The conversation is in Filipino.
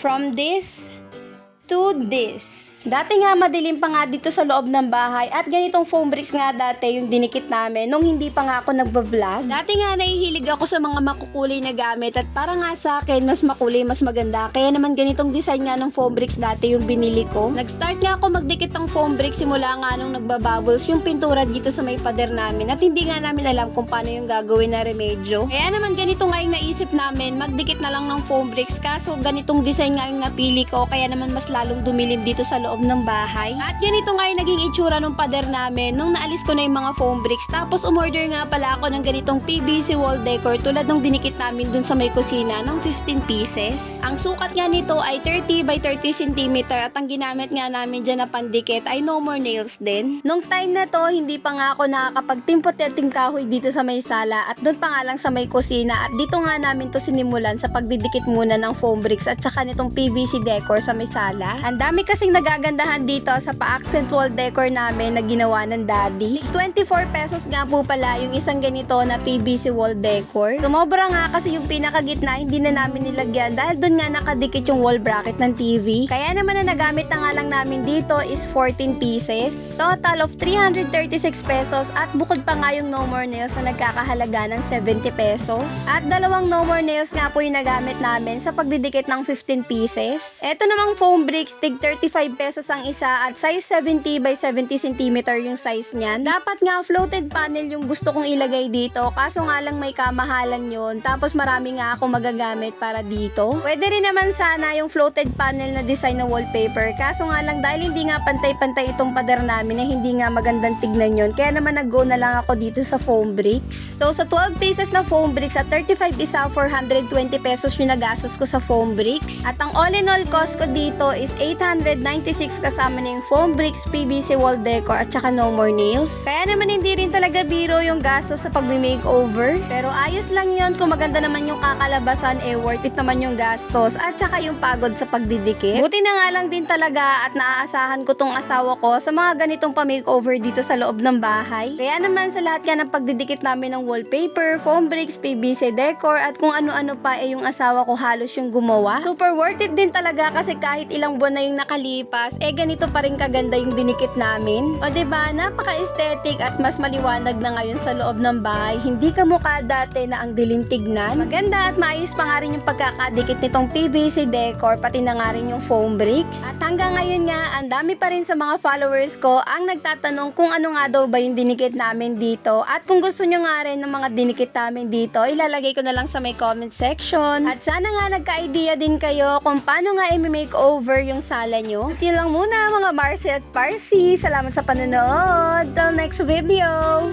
From this to this. Dati nga madilim pa nga dito sa loob ng bahay at ganitong foam bricks nga dati yung dinikit namin nung hindi pa nga ako nagva-vlog. Dati nga nahihilig ako sa mga makukulay na gamit at para nga sa akin mas makulay mas maganda. Kaya naman ganitong design nga ng foam bricks dati yung binili ko. Nag-start nga ako magdikit ng foam bricks simula nga nung nagbabubbles yung pintura dito sa may pader namin at hindi nga namin alam kung paano yung gagawin na remedyo. Kaya naman ganito nga yung naisip namin magdikit na lang ng foam bricks kaso ganitong design nga yung napili ko kaya naman mas lalong dumilim dito sa loob ng bahay. At ganito nga yung naging itsura ng pader namin nung naalis ko na yung mga foam bricks. Tapos umorder nga pala ako ng ganitong PVC wall decor tulad ng dinikit namin dun sa may kusina ng 15 pieces. Ang sukat nga nito ay 30 by 30 cm at ang ginamit nga namin dyan na pandikit ay no more nails din. Nung time na to, hindi pa nga ako nakakapagtimpot-ting kahoy dito sa may sala at doon pa nga lang sa may kusina at dito nga namin to sinimulan sa pagdidikit muna ng foam bricks at saka nitong PVC decor sa may sala. Ang dami kasing nagagandahan dito sa pa-accent wall decor namin na ginawa ng daddy. 24 pesos nga po pala yung isang ganito na PVC wall decor. Sumobra nga kasi yung pinakagitna hindi na namin nilagyan dahil doon nga nakadikit yung wall bracket ng TV. Kaya naman na nagamit na nga lang namin dito is 14 pieces. Total of 336 pesos at bukod pa nga yung no more nails na nagkakahalaga ng 70 pesos. At dalawang no more nails nga po yung nagamit namin sa pagdidikit ng 15 pieces. Ito namang foam bricks, tig 35 pesos ang isa at size 70 by 70 cm yung size niyan. Dapat nga floated panel yung gusto kong ilagay dito kaso nga lang may kamahalan yon tapos marami nga ako magagamit para dito. Pwede rin naman sana yung floated panel na design na wallpaper kaso nga lang dahil hindi nga pantay-pantay itong pader namin na hindi nga magandang tignan yon kaya naman nag-go na lang ako dito sa foam bricks. So sa 12 pieces na foam bricks at 35 isa 420 pesos yung nagastos ko sa foam bricks. At ang all in all cost ko dito is 896 kasama na foam bricks, PVC wall decor at saka no more nails. Kaya naman hindi rin talaga biro yung gastos sa pagme-makeover. Pero ayos lang yon kung maganda naman yung kakalabasan eh worth it naman yung gastos at saka yung pagod sa pagdidikit. Buti na nga lang din talaga at naaasahan ko tong asawa ko sa mga ganitong pa-makeover dito sa loob ng bahay. Kaya naman sa lahat nga ng pagdidikit namin ng wallpaper, foam bricks, PVC decor at kung ano-ano pa eh yung asawa ko halos yung gumawa. Super worth it din talaga kasi kahit ilang buwan na yung nakalipas, eh ganito pa rin kaganda yung dinikit namin. O ba napaka-aesthetic at mas maliwanag na ngayon sa loob ng bahay. Hindi ka mukha dati na ang dilim tignan. Maganda at maayos pa nga rin yung pagkakadikit nitong PVC decor, pati na nga rin yung foam bricks. At hanggang ngayon nga, ang dami pa rin sa mga followers ko ang nagtatanong kung ano nga daw ba yung dinikit namin dito. At kung gusto nyo nga rin ng mga dinikit namin dito, ilalagay ko na lang sa may comment section. At sana nga nagka-idea din kayo kung paano nga i-makeover yung sala nyo. At yun lang muna mga Marcy at Parsi. Salamat sa panonood. Till next video!